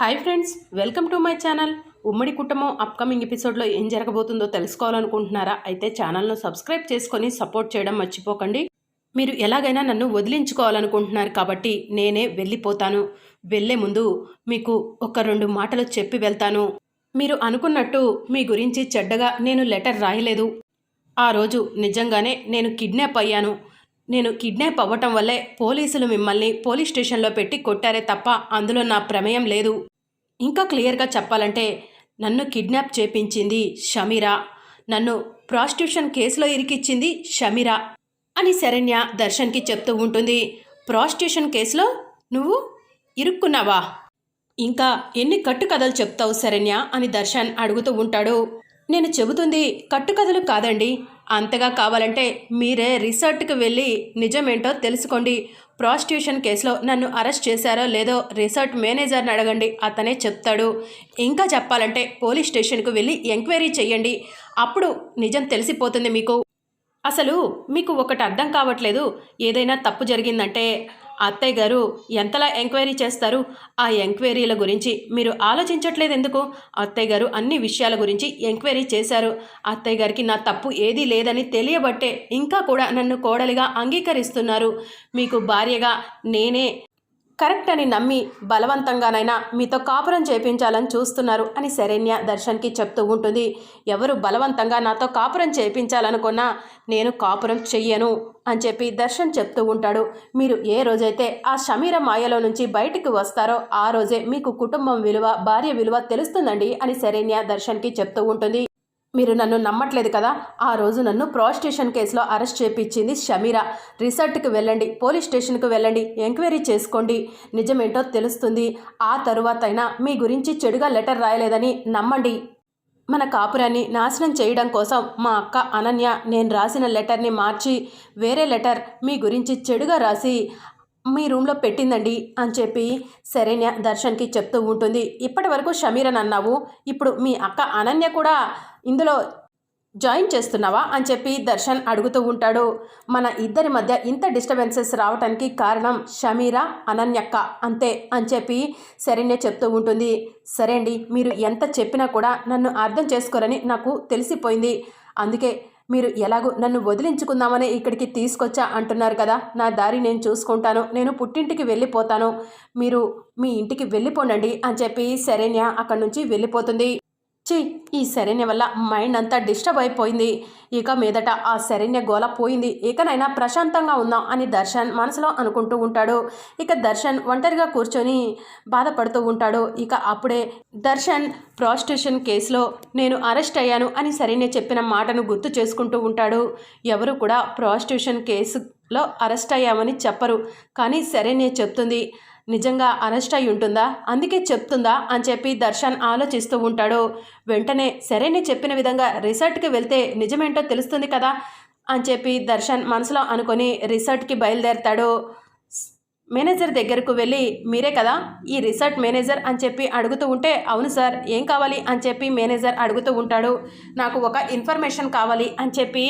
Hi friends welcome to my channel. ఉమ్మడి కుటుంబం upcoming ఎపిసోడ్లో ఏం జరగబోతుందో తెలుసుకోవాలనుకుంటున్నారా? అయితే ఛానల్ను సబ్స్క్రైబ్ చేసుకొని సపోర్ట్ చేయడం మర్చిపోకండి. మీరు ఎలాగైనా నన్ను వదిలించుకోవాలనుకుంటున్నారు కాబట్టి నేనే వెళ్ళిపోతాను. వెళ్ళే ముందు మీకు ఒక రెండు మాటలు చెప్పి వెళ్తాను. మీరు అనుకున్నట్టు మీ గురించి చెడ్డగా నేను లెటర్ రాయలేదు. ఆ రోజు నిజంగానే నేను కిడ్నాప్ అయ్యాను. నేను కిడ్నాప్ అవ్వటం వల్లే పోలీసులు మిమ్మల్ని పోలీస్ స్టేషన్లో పెట్టి కొట్టారే తప్ప అందులో నా ప్రమేయం లేదు. ఇంకా క్లియర్గా చెప్పాలంటే నన్ను కిడ్నాప్ చేపించింది షమీరా. నన్ను ప్రాస్టిట్యూషన్ కేసులో ఇరికిచ్చింది షమీరా అని శరణ్య దర్శన్కి చెప్తూ ఉంటుంది. ప్రాస్టిట్యూషన్ కేసులో నువ్వు ఇరుక్కున్నావా? ఇంకా ఎన్ని కట్టుకథలు చెప్తావు శరణ్య అని దర్శన్ అడుగుతూ ఉంటాడు. నేను చెబుతుంది కట్టుకథలు కాదండి అంతగా కావాలంటే మీరే రిసార్ట్కి వెళ్ళి నిజమేంటో తెలుసుకోండి. ప్రాస్టిట్యూషన్ కేసులో నన్ను అరెస్ట్ చేశారో లేదో రిసార్ట్ మేనేజర్ని అడగండి. అతనే చెప్తాడు. ఇంకా చెప్పాలంటే పోలీస్ స్టేషన్కు వెళ్ళి ఎంక్వైరీ చేయండి అప్పుడు నిజం తెలిసిపోతుంది మీకు. అసలు మీకు ఒకటి అర్థం కావట్లేదు. ఏదైనా తప్పు జరిగిందంటే అత్తయ్య గారు ఎంతలా ఎంక్వైరీ చేస్తారు? ఆ ఎంక్వైరీల గురించి మీరు ఆలోచించట్లేదు ఎందుకు అత్తయ్య గారు అన్ని విషయాల గురించి ఎంక్వైరీ చేశారు. అత్తయ్య గారికి నా తప్పు ఏదీ లేదని తెలియబట్టే ఇంకా కూడా నన్ను కోడలిగా అంగీకరిస్తున్నారు. మీకు భార్యగా నేనే కరెక్ట్ అని నమ్మి బలవంతంగానైనా మీతో కాపురం చేపించాలని చూస్తున్నారు అని శరణ్య దర్శన్కి చెప్తూ ఉంటుంది. ఎవరు బలవంతంగా నాతో కాపురం చేపించాలనుకున్నా నేను కాపురం చెయ్యను అని చెప్పి దర్శన్ చెప్తూ ఉంటాడు. మీరు ఏ రోజైతే ఆ షమీర మాయలో నుంచి బయటికి వస్తారో ఆ రోజే మీకు కుటుంబం విలువ భార్య విలువ తెలుస్తుందండి అని శరణ్య దర్శన్కి చెప్తూ ఉంటుంది. మీరు నన్ను నమ్మట్లేదు కదా? ఆ రోజు నన్ను ప్రాస్టేషన్ కేసులో అరెస్ట్ చేపించింది షమీరా. రిసార్ట్కి వెళ్ళండి పోలీస్ స్టేషన్కి వెళ్ళండి ఎంక్వైరీ చేసుకోండి. నిజమేంటో తెలుస్తుంది. ఆ తరువాత అయినా మీ గురించి చెడుగా లెటర్ రాయలేదని నమ్మండి. మన కాపురాన్ని నాశనం చేయడం కోసం మా అక్క అనన్య నేను రాసిన లెటర్ని మార్చి వేరే లెటర్ మీ గురించి చెడుగా రాసి మీ రూమ్లో పెట్టిందండి అని చెప్పి శరణ్య దర్శన్కి చెప్తూ ఉంటుంది. ఇప్పటి వరకు షమీరన్ అన్నావు ఇప్పుడు మీ అక్క అనన్య కూడా ఇందులో జాయిన్ చేస్తున్నావా అని చెప్పి దర్శన్ అడుగుతూ ఉంటాడు. మన ఇద్దరి మధ్య ఇంత డిస్టర్బెన్సెస్ రావడానికి కారణం షమీరా అనన్యక్క అంతే అని చెప్పి శరణ్య చెప్తూ ఉంటుంది. సరే అండి మీరు ఎంత చెప్పినా కూడా నన్ను అర్థం చేసుకోరని నాకు తెలిసిపోయింది. అందుకే మీరు ఎలాగో నన్ను వదిలించుకుందామని ఇక్కడికి తీసుకొచ్చా అంటున్నారు కదా. నా దారి నేను చూసుకుంటాను. నేను పుట్టింటికి వెళ్ళిపోతాను. మీరు మీ ఇంటికి వెళ్ళిపోనండి అని చెప్పి శరణ్య అక్కడి నుంచి వెళ్ళిపోతుంది. చి ఈ శరణ్య వల్ల మైండ్ అంతా డిస్టర్బ్ అయిపోయింది. ఇక మీదట ఆ శరణ్య గోల పోయింది. ఇకనైనా ప్రశాంతంగా ఉందాం అని దర్శన్ మనసులో అనుకుంటూ ఉంటాడు. ఇక దర్శన్ ఒంటరిగా కూర్చొని బాధపడుతూ ఉంటాడు. ఇక అప్పుడే దర్శన్ ప్రాస్టిట్యూషన్ కేసులో నేను అరెస్ట్ అయ్యాను అని శరణ్య చెప్పిన మాటను గుర్తు చేసుకుంటూ ఉంటాడు. ఎవరు కూడా ప్రాస్టిట్యూషన్ కేసులో అరెస్ట్ అయ్యామని చెప్పరు. కానీ శరణ్య చెప్తుంది నిజంగా అరెస్ట్ అయి ఉంటుందా? అందుకే చెప్తుందా? అని చెప్పి దర్శన్ ఆలోచిస్తూ ఉంటాడు. వెంటనే సరేనే చెప్పిన విధంగా రిసార్ట్కి వెళ్తే నిజమేంటో తెలుస్తుంది కదా? అని చెప్పి దర్శన్ మనసులో అనుకొని రిసార్ట్కి బయలుదేరతాడు. మేనేజర్ దగ్గరకు వెళ్ళి మీరే కదా ఈ రిసార్ట్ మేనేజర్? అని చెప్పి అడుగుతూ ఉంటే అవును సార్ ఏం కావాలి? అని చెప్పి మేనేజర్ అడుగుతూ ఉంటాడు. నాకు ఒక ఇన్ఫర్మేషన్ కావాలి అని చెప్పి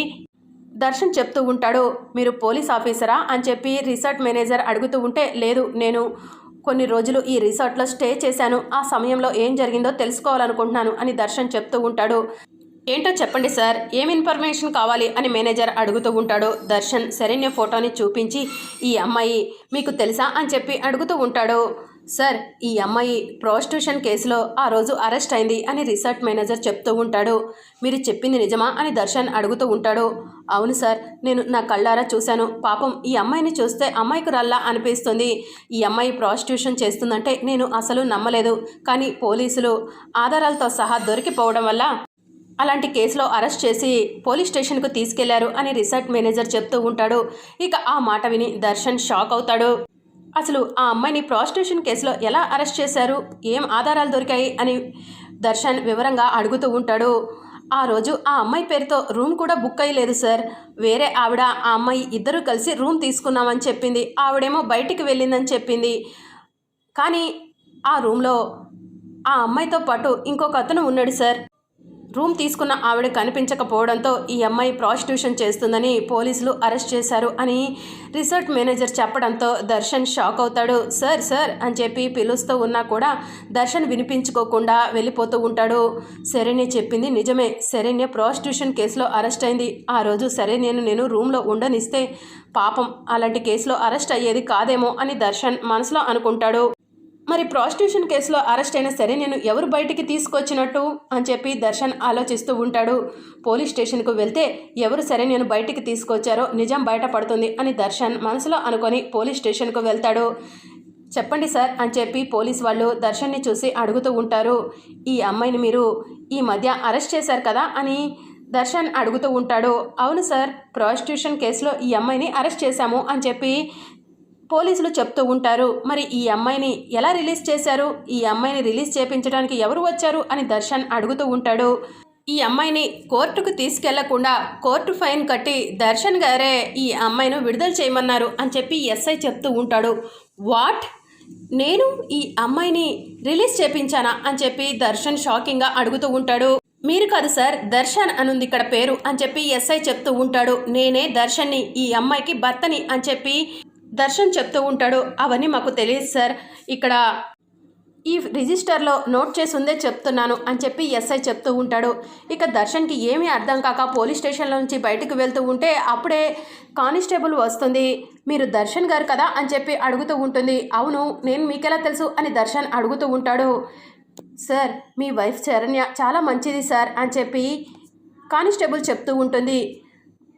దర్శన్ చెప్తూ ఉంటాడు మీరు పోలీస్ ఆఫీసరా? అని చెప్పి రిసార్ట్ మేనేజర్ అడుగుతూ ఉంటే లేదు నేను కొన్ని రోజులు ఈ రిసార్ట్లో స్టే చేశాను. ఆ సమయంలో ఏం జరిగిందో తెలుసుకోవాలనుకుంటున్నాను అని దర్శన్ చెప్తూ ఉంటాడు. ఏంటో చెప్పండి సార్ ఏం ఇన్ఫర్మేషన్ కావాలి? అని మేనేజర్ అడుగుతూ ఉంటాడు. దర్శన్ శరణ్య ఫోటోని చూపించి ఈ అమ్మాయి మీకు తెలుసా? అని చెప్పి అడుగుతూ ఉంటాడు. సార్ ఈ అమ్మాయి ప్రాస్టిట్యూషన్ కేసులో ఆ రోజు అరెస్ట్ అయింది అని రిసార్ట్ మేనేజర్ చెప్తూ ఉంటాడు. మీరు చెప్పింది నిజమా అని దర్శన్ అడుగుతూ ఉంటాడు. అవును సార్ నేను నా కళ్ళారా చూశాను. పాపం ఈ అమ్మాయిని చూస్తే అమ్మాయికి రల్లా అనిపిస్తుంది. ఈ అమ్మాయి ప్రాస్టిట్యూషన్ చేస్తుందంటే నేను అసలు నమ్మలేదు. కానీ పోలీసులు ఆధారాలతో సహా దొరికిపోవడం వల్ల అలాంటి కేసులో అరెస్ట్ చేసి పోలీస్ స్టేషన్కు తీసుకెళ్ళారు అని రిసార్ట్ మేనేజర్ చెప్తూ ఉంటాడు. ఇక ఆ మాట విని దర్శన్ షాక్ అవుతాడు. అసలు ఆ అమ్మాయిని ప్రాస్టిట్యూషన్ కేసులో ఎలా అరెస్ట్ చేశారు? ఏం ఆధారాలు దొరికాయి? అని దర్శన్ వివరంగా అడుగుతూ ఉంటాడు. ఆ రోజు ఆ అమ్మాయి పేరుతో రూమ్ కూడా బుక్ అయ్యలేదు సార్. వేరే ఆవిడ ఆ అమ్మాయి ఇద్దరు కలిసి రూమ్ తీసుకున్నామని చెప్పింది. ఆవిడేమో బయటికి వెళ్ళిందని చెప్పింది. కానీ ఆ రూమ్లో ఆ అమ్మాయితో పాటు ఇంకొక అతను ఉన్నాడు సార్. రూమ్ తీసుకున్న ఆవిడ కనిపించకపోవడంతో ఈ అమ్మాయి ప్రాస్టిట్యూషన్ చేస్తుందని పోలీసులు అరెస్ట్ చేశారు అని రిసార్ట్ మేనేజర్ చెప్పడంతో దర్శన్ షాక్ అవుతాడు. సార్ సార్ అని చెప్పి పిలుస్తూ ఉన్నా కూడా దర్శన్ వినిపించుకోకుండా వెళ్ళిపోతూ ఉంటాడు. శరణ్య చెప్పింది నిజమే. శరణ్య ప్రాస్టిట్యూషన్ కేసులో అరెస్ట్ అయింది. ఆ రోజు సరే నేను నేను రూమ్లో ఉండనిస్తే పాపం అలాంటి కేసులో అరెస్ట్ అయ్యేది కాదేమో అని దర్శన్ మనసులో అనుకుంటాడు. మరి ప్రాస్టిట్యూషన్ కేసులో అరెస్ట్ అయినా సరే నేను ఎవరు బయటికి తీసుకొచ్చినట్టు అని చెప్పి దర్శన్ ఆలోచిస్తూ ఉంటాడు. పోలీస్ స్టేషన్కు వెళ్తే ఎవరు సరే నేను బయటికి తీసుకొచ్చారో నిజం బయటపడుతుంది అని దర్శన్ మనసులో అనుకొని పోలీస్ స్టేషన్కు వెళ్తాడు. చెప్పండి సార్ అని చెప్పి పోలీస్ వాళ్ళు దర్శన్ని చూసి అడుగుతూ ఉంటారు. ఈ అమ్మాయిని మీరు ఈ మధ్య అరెస్ట్ చేశారు కదా అని దర్శన్ అడుగుతూ ఉంటాడు. అవును సార్ ప్రాస్టిట్యూషన్ కేసులో ఈ అమ్మాయిని అరెస్ట్ చేశాము అని చెప్పి పోలీసులు చెప్తూ ఉంటారు మరి ఈ అమ్మాయిని ఎలా రిలీజ్ చేశారు? ఈ అమ్మాయిని రిలీజ్ చేపించడానికి ఎవరు వచ్చారు? అని దర్శన్ అడుగుతూ ఉంటాడు. ఈ అమ్మాయిని కోర్టుకు తీసుకెళ్ళకుండా కోర్టు ఫైన్ కట్టి దర్శన్ గారే ఈ అమ్మాయిను విడుదల చేయమన్నారు అని చెప్పి ఎస్ఐ చెప్తూ ఉంటాడు. వాట్? నేను ఈ అమ్మాయిని రిలీజ్ చేపించానా? అని చెప్పి దర్శన్ షాకింగ్గా అడుగుతూ ఉంటాడు. మీరు కాదు సార్ దర్శన్ అనుంది ఇక్కడ పేరు అని చెప్పి ఎస్ఐ చెప్తూ ఉంటాడు. నేనే దర్శన్ని ఈ అమ్మాయికి భర్తని అని చెప్పి దర్శన్ చెప్తూ ఉంటాడు అవన్నీ మాకు తెలియదు సార్. ఇక్కడ ఈ రిజిస్టర్లో నోట్ చేసి ఉందే చెప్తున్నాను అని చెప్పి ఎస్ఐ చెప్తూ ఉంటాడు. ఇక దర్శన్కి ఏమీ అర్థం కాక పోలీస్ స్టేషన్లో నుంచి బయటకు వెళ్తూ ఉంటే అప్పుడే కానిస్టేబుల్ వస్తుంది. మీరు దర్శన్ గారు కదా అని చెప్పి అడుగుతూ ఉంటుంది. అవును నేను మీకెలా తెలుసు అని దర్శన్ అడుగుతూ ఉంటాడు. సార్ మీ వైఫ్ చరణ్య చాలా మంచిది సార్ అని చెప్పి కానిస్టేబుల్ చెప్తూ ఉంటుంది.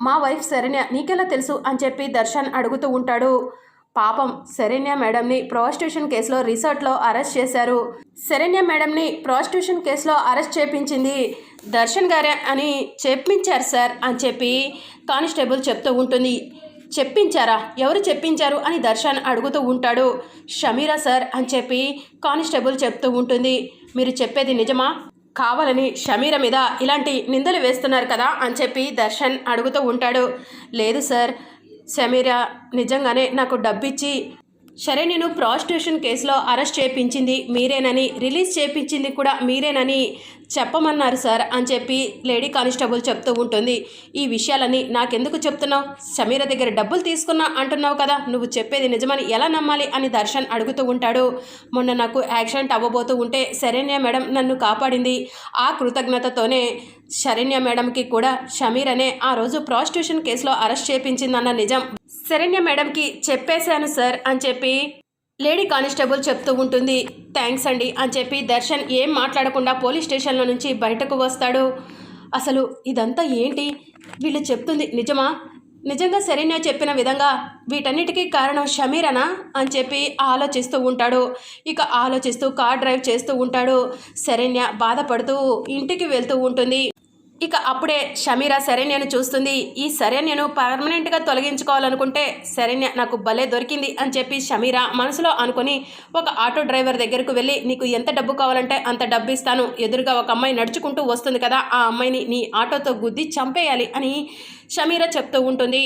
మా వైఫ్ శరణ్య నీకెలా తెలుసు అని చెప్పి దర్శన్ అడుగుతూ ఉంటాడు. పాపం శరణ్య మేడంని ప్రాస్టిట్యూషన్ కేసులో రిసార్ట్లో అరెస్ట్ చేశారు. శరణ్య మేడంని ప్రాస్టిట్యూషన్ కేసులో అరెస్ట్ చేపించింది దర్శన్ గారే అని చెప్పించారు సార్ అని చెప్పి కానిస్టేబుల్ చెప్తూ ఉంటుంది. చెప్పించారా? ఎవరు చెప్పించారు? అని దర్శన్ అడుగుతూ ఉంటాడు. షమీరా సార్ అని చెప్పి కానిస్టేబుల్ చెప్తూ ఉంటుంది. మీరు చెప్పేది నిజమా? కావాలని షమీర మీద ఇలాంటి నిందలు వేస్తున్నారు కదా అని చెప్పి దర్శన్ అడుగుతూ ఉంటాడు. లేదు సార్ షమీర నిజంగానే నాకు డబ్బిచ్చి సరే నేను ప్రాస్టిట్యూషన్ కేసులో అరెస్ట్ చేయించింది మీరేనని రిలీజ్ చేయించింది కూడా మీరేనని చెప్పమన్నారు సార్ అని చెప్పి లేడీ కానిస్టేబుల్ చెప్తూ ఉంటుంది. ఈ విషయాలన్నీ నాకెందుకు చెప్తున్నావు? సమీర దగ్గర డబ్బులు తీసుకున్నా అంటున్నావు కదా నువ్వు చెప్పేది నిజమని ఎలా నమ్మాలి అని దర్శన్ అడుగుతూ ఉంటాడు. మొన్న నాకు యాక్సిడెంట్ అవ్వబోతూ ఉంటే శరణ్య మేడం నన్ను కాపాడింది. ఆ కృతజ్ఞతతోనే శరణ్య మేడంకి కూడా షమీర్ అనే ఆ రోజు ప్రాస్టిట్యూషన్ కేసులో అరెస్ట్ చేపించిందన్న నిజం. శరణ్య మేడంకి చెప్పేశాను సార్ అని చెప్పి లేడీ కానిస్టేబుల్ చెప్తూ ఉంటుంది థ్యాంక్స్ అండి అని చెప్పి దర్శన్ ఏం మాట్లాడకుండా పోలీస్ స్టేషన్లో నుంచి బయటకు వస్తాడు. అసలు ఇదంతా ఏంటి? వీళ్ళు చెప్తుంది నిజమా? నిజంగా శరణ్య చెప్పిన విధంగా వీటన్నిటికీ కారణం షమీరనా? అని చెప్పి ఆలోచిస్తూ ఉంటాడు. ఇక ఆలోచిస్తూ కార్ డ్రైవ్ చేస్తూ ఉంటాడు. శరణ్య బాధపడుతూ ఇంటికి వెళ్తూ ఉంటుంది. ఇక అప్పుడే షమీరా శరణ్యను చూస్తుంది. ఈ శరణ్యను పర్మనెంట్గా తొలగించుకోవాలనుకుంటే శరణ్య నాకు భలే దొరికింది అని చెప్పి షమీరా మనసులో అనుకుని ఒక ఆటో డ్రైవర్ దగ్గరకు వెళ్ళి నీకు ఎంత డబ్బు కావాలంటే అంత డబ్బు ఇస్తాను. ఎదురుగా ఒక అమ్మాయి నడుచుకుంటూ వస్తుంది కదా ఆ అమ్మాయిని నీ ఆటోతో గుద్ది చంపేయాలి అని షమీరా చెప్తూ ఉంటుంది.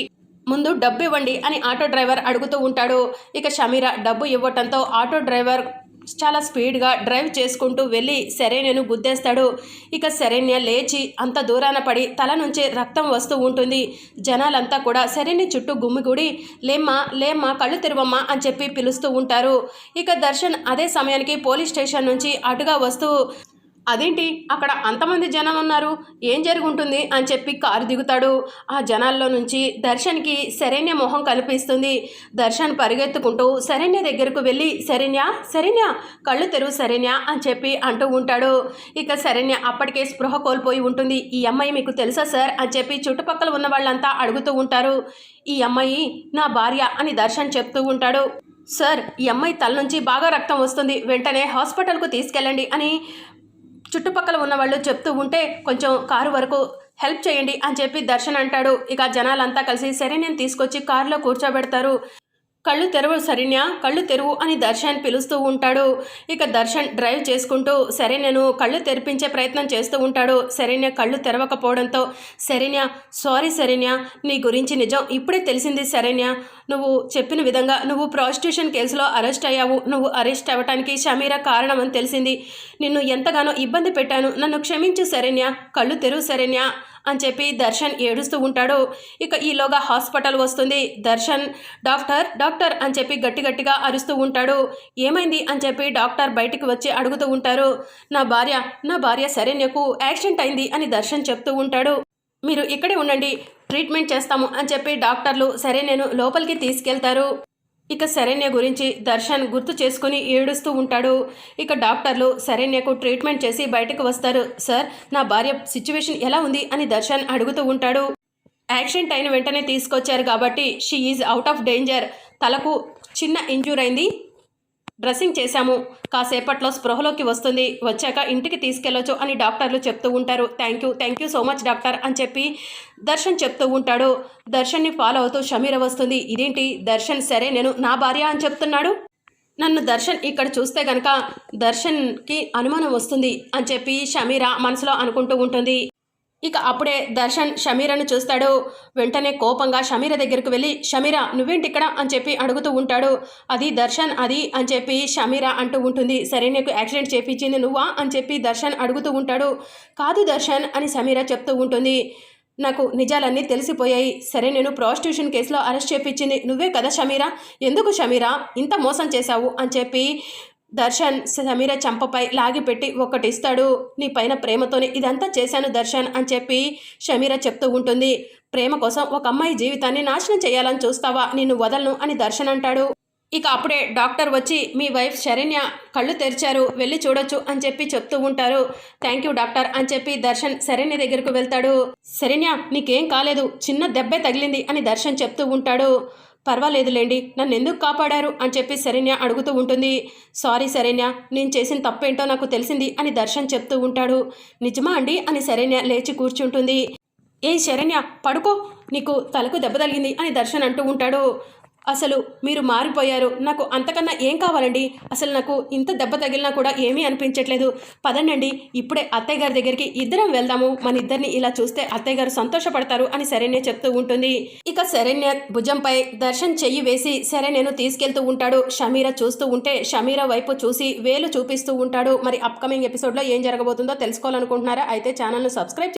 ముందు డబ్బు ఇవ్వండి అని ఆటో డ్రైవర్ అడుగుతూ ఉంటాడు. ఇక షమీరా డబ్బు ఇవ్వటంతో ఆటో డ్రైవర్ చాలా స్పీడ్గా డ్రైవ్ చేసుకుంటూ వెళ్ళి శరణ్యను గుద్దేస్తాడు. ఇక శరణ్య లేచి అంత దూరాన పడి తల నుంచి రక్తం వస్తూ ఉంటుంది. జనాలంతా కూడా శరణ్య చుట్టూ గుమ్మిగూడి లేమ్మా లేమ్మా కళ్ళు తెరవమ్మా అని చెప్పి పిలుస్తూ ఉంటారు. ఇక దర్శన్ అదే సమయానికి పోలీస్ స్టేషన్ నుంచి అటుగా వస్తూ అదేంటి? అక్కడ అంతమంది జనం ఉన్నారు ఏం జరుగుంటుంది? అని చెప్పి కారు దిగుతాడు. ఆ జనాల్లో నుంచి దర్శన్కి శరణ్య మొహం కల్పిస్తుంది దర్శన్ పరిగెత్తుకుంటూ శరణ్య దగ్గరకు వెళ్ళి శరణ్య శరణ్య కళ్ళు తెరువు శరణ్య అని చెప్పి అంటూ ఉంటాడు. ఇక శరణ్య అప్పటికే స్పృహ కోల్పోయి ఉంటుంది. ఈ అమ్మాయి మీకు తెలుసా సార్? అని చెప్పి చుట్టుపక్కల ఉన్న వాళ్ళంతా అడుగుతూ ఉంటారు. ఈ అమ్మాయి నా భార్య అని దర్శన్ చెప్తూ ఉంటాడు. సార్ ఈ అమ్మాయి తల నుంచి బాగా రక్తం వస్తుంది. వెంటనే హాస్పిటల్కు తీసుకెళ్ళండి అని చుట్టుపక్కల ఉన్న వాళ్ళు చెప్తూ ఉంటే కొంచెం కారు వరకు హెల్ప్ చేయండి అని చెప్పి దర్శన్ అంటాడు. ఇక జనాలంతా కలిసి సరే నేను తీసుకొచ్చి కారులో కూర్చోబెడతారు. కళ్ళు తెరవు శరణ్య కళ్ళు తెరువు అని దర్శన్ పిలుస్తూ ఉంటాడు. ఇక దర్శన్ డ్రైవ్ చేసుకుంటూ సరైనను కళ్ళు తెరిపించే ప్రయత్నం చేస్తూ ఉంటాడు. శరణ్య కళ్ళు తెరవకపోవడంతో శరణ్య సారీ శరణ్య నీ గురించి నిజం ఇప్పుడే తెలిసింది శరణ్య నువ్వు చెప్పిన విధంగా నువ్వు ప్రాస్టిట్యూషన్ కేసులో అరెస్ట్ అయ్యావు. నువ్వు అరెస్ట్ అవ్వటానికి షమీరా కారణం అని తెలిసింది. నిన్ను ఎంతగానో ఇబ్బంది పెట్టాను. నన్ను క్షమించు శరణ్య కళ్ళు తెరువు శరణ్య అని చెప్పి దర్శన్ ఏడుస్తూ ఉంటాడు. ఇక ఈలోగా హాస్పిటల్ వస్తుంది. దర్శన్ డాక్టర్ డాక్టర్ అని చెప్పి గట్టి గట్టిగా అరుస్తూ ఉంటాడు. ఏమైంది అని చెప్పి డాక్టర్ బయటికి వచ్చి అడుగుతూ ఉంటారు. నా భార్య నా భార్య శరణ్యకు యాక్సిడెంట్ అయింది అని దర్శన్ చెప్తూ ఉంటాడు. మీరు ఇక్కడే ఉండండి ట్రీట్మెంట్ చేస్తాము అని చెప్పి డాక్టర్లు సరే నేను లోపలికి తీసుకెళ్తారు. ఇక శరణ్య గురించి దర్శన్ గుర్తు చేసుకుని ఏడుస్తూ ఉంటాడు. ఇక డాక్టర్లు శరణ్యకు ట్రీట్మెంట్ చేసి బయటకు వస్తారు. సార్ నా భార్య సిచ్యువేషన్ ఎలా ఉంది? అని దర్శన్ అడుగుతూ ఉంటాడు. యాక్సిడెంట్ అయిన వెంటనే తీసుకొచ్చారు కాబట్టి she is out of danger. తలకు చిన్న ఇంజూర్ అయింది. డ్రెస్సింగ్ చేశాము. కాసేపట్లో స్పృహలోకి వస్తుంది. వచ్చాక ఇంటికి తీసుకెళ్ళొచ్చు అని డాక్టర్లు చెప్తూ ఉంటారు. Thank you thank you so much doctor అని చెప్పి దర్శన్ చెప్తూ ఉంటాడు. దర్శన్ని ఫాలో అవుతూ షమీర వస్తుంది. ఇదేంటి? దర్శన్ సరే నేను నా భార్య అని చెప్తున్నాడు? నన్ను దర్శన్ ఇక్కడ చూస్తే గనక దర్శన్కి అనుమానం వస్తుంది అని చెప్పి షమీర మనసులో అనుకుంటూ ఉంటుంది. ఇక అప్పుడే దర్శన్ షమీరను చూస్తాడు. వెంటనే కోపంగా షమీర దగ్గరికి వెళ్ళి షమీర నువ్వేంటి ఇక్కడ అని చెప్పి అడుగుతూ ఉంటాడు. అది దర్శన్ అది అని చెప్పి షమీర అంటూ ఉంటుంది. సరే నీకు యాక్సిడెంట్ చేపించింది నువ్వా? అని చెప్పి దర్శన్ అడుగుతూ ఉంటాడు. కాదు దర్శన్ అని సమీర చెప్తూ ఉంటుంది. నాకు నిజాలన్నీ తెలిసిపోయాయి. సరే నేను ప్రాస్టిట్యూషన్ కేసులో అరెస్ట్ చేపించింది నువ్వే కదా షమీరా? ఎందుకు షమీరా? ఇంత మోసం చేశావు? అని చెప్పి దర్శన్ సమీర చంపపై లాగిపెట్టి ఒకటిస్తాడు. నీ పైన ప్రేమతోనే ఇదంతా చేశాను దర్శన్ అని చెప్పి షమీర చెప్తూ ఉంటుంది. ప్రేమ కోసం ఒక అమ్మాయి జీవితాన్ని నాశనం చేయాలని చూస్తావా? నిన్ను వదలను అని దర్శన్ అంటాడు. ఇక అప్పుడే డాక్టర్ వచ్చి మీ వైఫ్ శరణ్య కళ్ళు తెరిచారు వెళ్ళి చూడొచ్చు అని చెప్పి చెప్తూ ఉంటారు. థ్యాంక్ యూ డాక్టర్ అని చెప్పి దర్శన్ శరణ్య దగ్గరకు వెళ్తాడు. శరణ్య నీకేం కాలేదు చిన్న దెబ్బే తగిలింది అని దర్శన్ చెప్తూ ఉంటాడు. పర్వాలేదులేండి నన్ను ఎందుకు కాపాడారు అని చెప్పి శరణ్య అడుగుతూ ఉంటుంది. సారీ శరణ్య నేను చేసిన తప్పేంటో నాకు తెలిసింది అని దర్శన్ చెప్తూ ఉంటాడు. నిజమా అండి? అని శరణ్య లేచి కూర్చుంటుంది. ఏ శరణ్య పడుకో నీకు తలకు దెబ్బ తగిలింది అని దర్శన్ అంటూ ఉంటాడు. అసలు మీరు మారిపోయారు. నాకు అంతకన్నా ఏం కావాలండి? అసలు నాకు ఇంత దెబ్బ తగిలినా కూడా ఏమీ అనిపించట్లేదు. పదండి ఇప్పుడే అత్తయ్య గారి దగ్గరికి ఇద్దరం వెళ్దాము. మన ఇద్దరిని ఇలా చూస్తే అత్తయ్య గారు సంతోషపడతారు అని శరణ్య చెప్తూ ఉంటుంది. ఇక శరణ్య భుజంపై దర్శన్ చెయ్యి వేసి సరే నేను తీసుకెళ్తూ ఉంటాడు. షమీర చూస్తూ ఉంటే షమీర వైపు చూసి వేలు చూపిస్తూ ఉంటాడు. మరి అప్కమింగ్ ఎపిసోడ్లో ఏం జరగబోతుందో తెలుసుకోవాలనుకుంటున్నారా? అయితే ఛానల్ను సబ్స్క్రైబ్